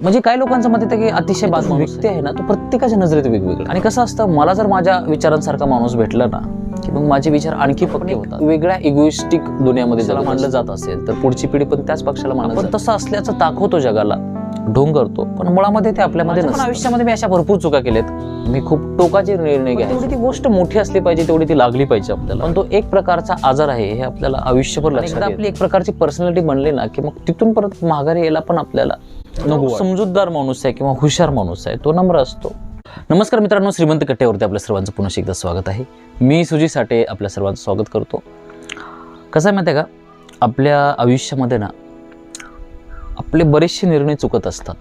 म्हणजे काही लोकांचं मत येतं की अतिशय बाद व्यक्ती आहे ना तो प्रत्येकाच्या नजरेत वेगवेगळा. आणि कसं असतं मला जर माझ्या विचारांसारखा माणूस भेटला ना की मग माझे विचार आणखी पक्के होतात. वेगळ्या इगोइस्टिक दुनियामध्ये ज्याला मानलं जात असेल तर पुढची पिढी पण त्याच पक्षाला पण तसं असल्याचं दाखवतो जगाला. ढोंग करतो पण मुळामध्ये ते आपल्यामध्ये. आयुष्यामध्ये मी अशा भरपूर चुका केल्यात. मी खूप टोकाचे निर्णय घ्या तेवढी ती गोष्ट मोठी असली पाहिजे तेवढी ती लागली पाहिजे आपल्याला. पण तो एक प्रकारचा आजार आहे हे आपल्याला आयुष्यभर लक्षात आपली एक प्रकारची पर्सनॅलिटी बनली ना की मग तिथून परत माघारी यायला पण आपल्याला समजूतदार माणूस आहे किंवा हुशार माणूस आहे तो नम्र असतो. नमस्कार मित्रांनो श्रीमंत कट्ट्यावरती आपल्या सर्वांचं पुन्हा एकदा स्वागत आहे. मी सुजी साठे आपल्या सर्वांचं स्वागत करतो. कसं आहे माहिती आहे का? आपल्या आयुष्यामध्ये ना आपले बरेचसे निर्णय चुकत असतात.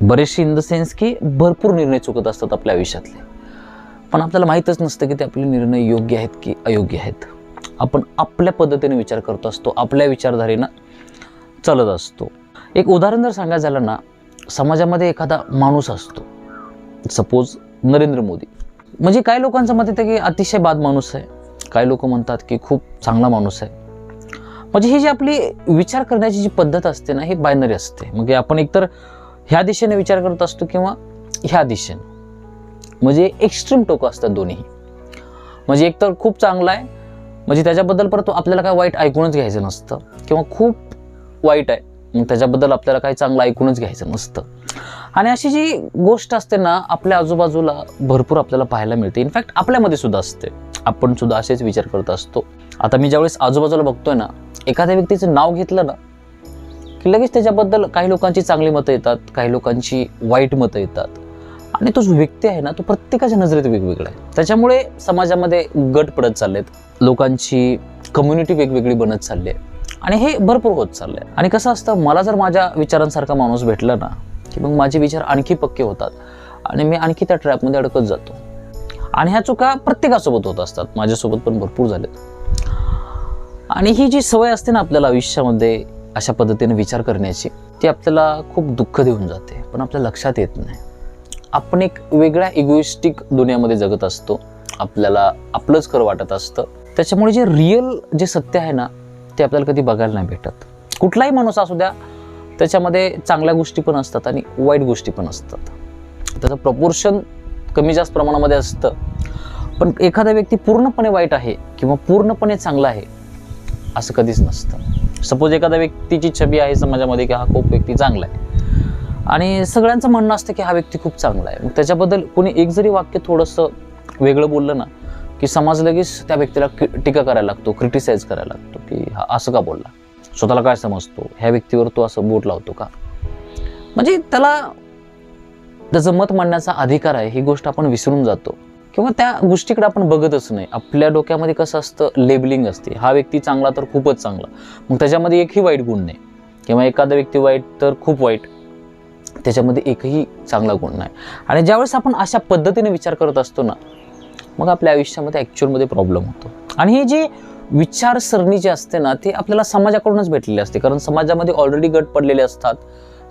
बरेचसे इन द सेन्स की भरपूर निर्णय चुकत असतात आपल्या आयुष्यातले. पण आपल्याला माहीतच नसतं की ते आपले निर्णय योग्य आहेत की अयोग्य आहेत. आपण आपल्या पद्धतीने विचार करत असतो आपल्या विचारधारेनं चालत असतो. एक उदाहरण जर सांगायचं झालं ना समाजामध्ये एखादा माणूस असतो. सपोज नरेंद्र मोदी. म्हणजे काही लोकांचं मत येतं की अतिशय बाद माणूस आहे. काही लोक म्हणतात की खूप चांगला माणूस आहे. म्हणजे ही जी आपली विचार करण्याची जी पद्धत असते ना ही बायनरी असते. म्हणजे आपण एकतर ह्या दिशेने विचार करत असतो किंवा ह्या दिशेने. म्हणजे एक्स्ट्रीम टोकं असतात दोन्हीही. म्हणजे एकतर खूप चांगला आहे म्हणजे त्याच्याबद्दल परत आपल्याला काय वाईट ऐकूनच घ्यायचं नसतं. किंवा खूप वाईट आहे मग त्याच्याबद्दल आपल्याला काही चांगलं ऐकूनच घ्यायचं नसतं. आणि अशी जी गोष्ट असते ना आपल्या आजूबाजूला भरपूर आपल्याला पाहायला मिळते. इनफॅक्ट आपल्यामध्ये सुद्धा असते. आपण सुद्धा असेच विचार करत असतो. आता मी ज्यावेळेस आजूबाजूला बघतोय ना एखाद्या व्यक्तीचं नाव घेतलं ना की लगेच त्याच्याबद्दल काही लोकांची चांगली मतं येतात काही लोकांची वाईट मतं येतात. आणि तो जो व्यक्ती आहे ना तो प्रत्येकाच्या नजरेत वेगवेगळा आहे. त्याच्यामुळे समाजामध्ये गट पडत चाललेत लोकांची कम्युनिटी वेगवेगळी बनत चालली आहे आणि हे भरपूर होत चाललं आहे आणि कसं असतं मला जर माझ्या विचारांसारखा माणूस भेटला ना की मग माझे विचार आणखी पक्के होतात. आणि मी आणखी त्या ट्रॅपमध्ये अडकत जातो. आणि ह्या चुका प्रत्येकासोबत होत असतात. माझ्यासोबत पण भरपूर झालेत आणि ही जी सवय असते ना आपल्याला आयुष्यामध्ये अशा पद्धतीने विचार करण्याची ती आपल्याला खूप दुःख देऊन जाते पण आपल्या लक्षात येत नाही. आपण एक वेगळ्या इगोइस्टिक दुनियामध्ये जगत असतो आपल्याला आपलंच खरं वाटत असतं. त्याच्यामुळे जे रिअल जे सत्य आहे ना ते आपल्याला कधी बघायला नाही भेटत. कुठलाही माणूस असू द्या त्याच्यामध्ये चांगल्या गोष्टी पण असतात आणि वाईट गोष्टी पण असतात. त्याचं प्रपोर्शन कमी जास्त प्रमाणामध्ये असतं. पण एखादा व्यक्ती पूर्णपणे वाईट आहे किंवा पूर्णपणे चांगला आहे असं कधीच नसतं. सपोज एखाद्या व्यक्तीची छबी आहे समाजामध्ये की हा खूप व्यक्ती चांगला आहे. आणि सगळ्यांचं म्हणणं असतं की हा व्यक्ती खूप चांगला आहे. मग त्याच्याबद्दल कोणी एक जरी वाक्य थोडंसं वेगळं बोललं ना की समाज लगेच त्या व्यक्तीला कि- टीका करायला लागतो क्रिटिसाइज करायला लागतो की हा असं का बोलला? स्वतःला काय समजतो? ह्या व्यक्तीवर तो असं बोट लावतो का? म्हणजे त्याला त्याचं मत मांडण्याचा अधिकार आहे ही गोष्ट आपण विसरून जातो. किंवा त्या गोष्टीकडे आपण बघतच नाही. आपल्या डोक्यामध्ये कसं असतं? लेबलिंग असते. हा व्यक्ती चांगला तर खूपच चांगला. मग त्याच्यामध्ये एकही वाईट गुण नाही. किंवा एखादा व्यक्ती वाईट तर खूप वाईट. त्याच्यामध्ये एकही चांगला गुण नाही. आणि ज्यावेळेस आपण अशा पद्धतीने विचार करत असतो ना मग आपल्या आयुष्यामध्ये ॲक्च्युअलमध्ये प्रॉब्लेम होतो. आणि ही जी विचारसरणी जी असते ना ते आपल्याला समाजाकडूनच भेटलेली असते. कारण समाजामध्ये ऑलरेडी गट पडलेले असतात.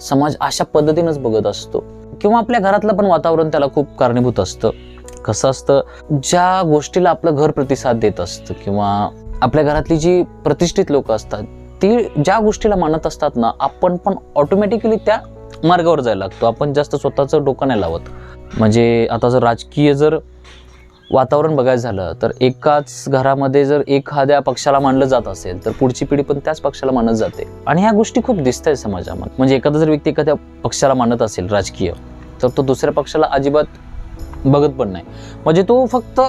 समाज अशा पद्धतीनंच बघत असतो. किंवा आपल्या घरातलं पण वातावरण त्याला खूप कारणीभूत असतं. कसं असतं ज्या गोष्टीला आपलं घर प्रतिसाद देत असतं किंवा आपल्या घरातली जी प्रतिष्ठित लोक असतात ती ज्या गोष्टीला मानत असतात ना आपण पण ऑटोमॅटिकली त्या मार्गावर जायला लागतो. आपण जास्त स्वतःचं डोकं नाही लावत. म्हणजे आता जर राजकीय जर वातावरण बघायचं झालं तर एकाच घरामध्ये जर एखाद्या पक्षाला मानलं जात असेल तर पुढची पिढी पण त्याच पक्षाला मानत जाते. आणि ह्या गोष्टी खूप दिसत आहेत समाजामध्ये. म्हणजे एखादा जर व्यक्ती एखाद्या पक्षाला मानत असेल राजकीय तर तो दुसऱ्या पक्षाला अजिबात बघत पण नाही. म्हणजे तो फक्त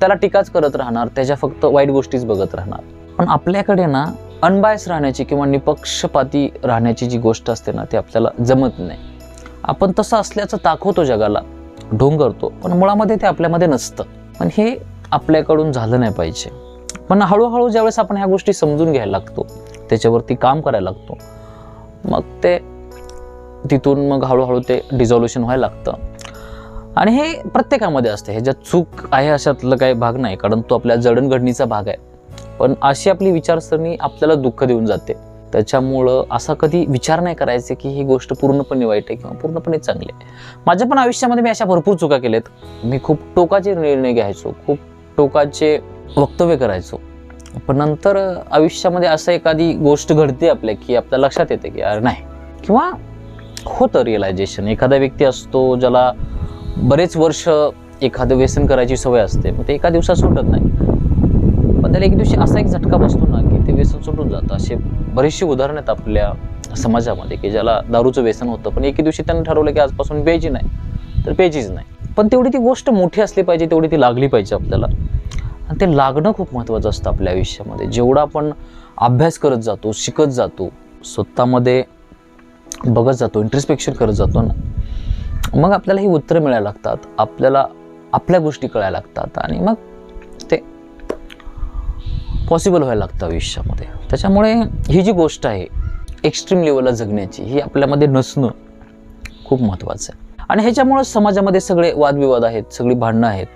त्याला टीकाच करत राहणार त्याच्या फक्त वाईट गोष्टीच बघत राहणार. पण आपल्याकडे ना अनबायस राहण्याची किंवा निपक्षपाती राहण्याची जी गोष्ट असते ना ती आपल्याला जमत नाही. आपण तसं असल्याचं दाखवतो जगाला ढोंग करतो पण मुळामध्ये ते आपल्यामध्ये नसतं. पण हे आपल्याकडून झालं नाही पाहिजे. पण हळूहळू ज्यावेळेस आपण ह्या गोष्टी समजून घ्यायला लागतो त्याच्यावरती काम करायला लागतो मग ते तिथून मग हळूहळू ते डिझॉल्युशन व्हायला लागतं. आणि हे प्रत्येकामध्ये असते. ह्याच्यात चूक आहे अशातलं काही भाग नाही कारण तो आपल्या जडणघडणीचा भाग आहे. पण अशी आपली विचारसरणी आपल्याला दुःख देऊन जाते. त्याच्यामुळं असा कधी विचार नाही करायचे की ही गोष्ट पूर्णपणे वाईट आहे किंवा पूर्णपणे चांगली आहे. माझ्या पण आयुष्यामध्ये मी अशा भरपूर चुका केल्यात. मी खूप टोकाचे निर्णय घ्यायचो खूप टोकाचे वक्तव्य करायचो. पण नंतर आयुष्यामध्ये असं एखादी गोष्ट घडते आपल्या की आपल्या लक्षात येते की अरे नाही. किंवा होतं रिअलायझेशन एखादा व्यक्ती असतो ज्याला बरेच वर्ष एखादं व्यसन करायची सवय असते मग ते एका दिवसात सुटत नाही. पण त्याला एक दिवशी असा एक झटका बसतो ना की ते व्यसन सुटून जातं. असे बरेचसे उदाहरणं आहेत आपल्या समाजामध्ये की ज्याला दारूचं व्यसन होतं पण एके दिवशी त्यांनी ठरवलं की आजपासून प्यायची नाही तर प्यायचीच नाही. पण तेवढी ती गोष्ट मोठी असली पाहिजे तेवढी ती लागली पाहिजे आपल्याला. आणि ते लागणं खूप महत्त्वाचं असतं आपल्या आयुष्यामध्ये. जेवढा आपण अभ्यास करत जातो शिकत जातो स्वतःमध्ये बघत जातो इंट्रस्पेक्शन करत जातो ना मग आपल्याला ही उत्तरं मिळायला लागतात. आपल्याला आपल्या गोष्टी कळायला लागतात. आणि मग ते पॉसिबल व्हायला लागतं आयुष्यामध्ये. त्याच्यामुळे ही जी गोष्ट आहे एक्स्ट्रीम लेवलला जगण्याची ही आपल्यामध्ये नसणं खूप महत्त्वाचं आहे. आणि ह्याच्यामुळं समाजामध्ये सगळे वादविवाद आहेत सगळी भांडणं आहेत.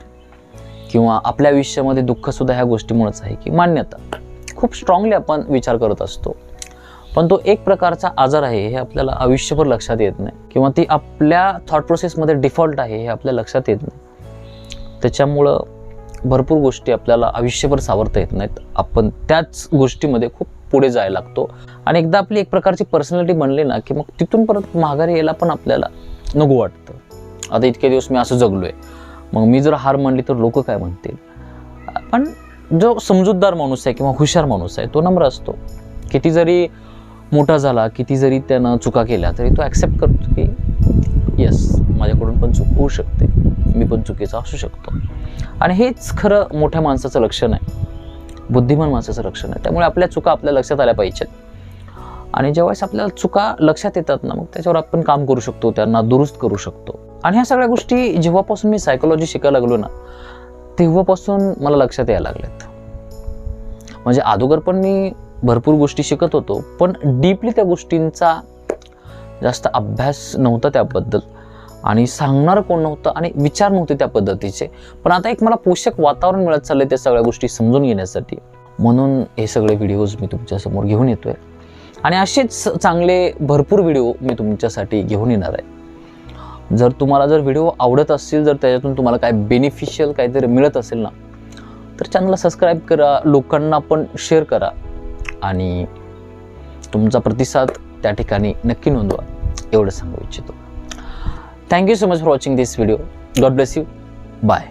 किंवा आपल्या आयुष्यामध्ये दुःखसुद्धा ह्या गोष्टीमुळेच आहे की मान्यता. खूप स्ट्रॉंगली आपण विचार करत असतो. पण तो एक प्रकारचा आजार आहे हे आपल्याला आयुष्यभर लक्षात येत नाही. किंवा ती आपल्या थॉट प्रोसेसमध्ये डिफॉल्ट आहे हे आपल्या लक्षात येत नाही. त्याच्यामुळं भरपूर गोष्टी आपल्याला आयुष्यभर सावरता येत नाहीत. आपण त्याच गोष्टीमध्ये खूप पुढे जायला लागतो. आणि एकदा आपली एक प्रकारची पर्सनॅलिटी बनली ना की मग तिथून परत माघारी यायला पण आपल्याला नको वाटतं. आता इतके दिवस मी असं जगलो आहे मग मी जर हार मानली तर लोक काय म्हणतील? पण जो समजूतदार माणूस आहे किंवा हुशार माणूस आहे तो नम्र असतो. किती जरी मोठा झाला किती जरी त्यानं चुका केल्या तरी तो ॲक्सेप्ट करतो की येस माझ्याकडून पण चूक होऊ शकते. मी पण चुकीचा असू शकतो. आणि हेच खरं मोठ्या माणसाचं लक्षण आहे. बुद्धिमान माणसाचं लक्षण आहे. त्यामुळे आपल्या चुका आपल्या लक्षात आल्या पाहिजेत. आणि ज्यावेळेस आपल्याला चुका लक्षात येतात ना मग त्याच्यावर आपण काम करू शकतो त्यांना दुरुस्त करू शकतो. आणि ह्या सगळ्या गोष्टी जेव्हापासून मी सायकोलॉजी शिकायला लागलो ना तेव्हापासून मला लक्षात यायला लागल्यात. म्हणजे अगोदर पण मी भरपूर गोष्टी शिकत होतो पण डीपली त्या गोष्टींचा जास्त अभ्यास नव्हता त्याबद्दल. आणि सांगणार कोण नव्हतं आणि विचार नव्हते त्या पद्धतीचे. पण आता एक मला पोषक वातावरण मिळत चाललं आहे त्या सगळ्या गोष्टी समजून घेण्यासाठी. म्हणून हे सगळे व्हिडिओज मी तुमच्यासमोर घेऊन येतो आहे आणि असेच चांगले भरपूर व्हिडिओ मी तुमच्यासाठी घेऊन येणार आहे. जर तुम्हाला जर व्हिडिओ आवडत असतील जर त्याच्यातून तुम्हाला काय बेनिफिशियल काहीतरी मिळत असेल ना तर चॅनलला सबस्क्राईब करा लोकांना पण शेअर करा. आणि तुमचा प्रतिसाद त्या ठिकाणी नक्की नोंदवा एवढं सांगू इच्छितो. Thank you so much for watching this video God bless you bye